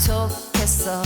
좋겠어.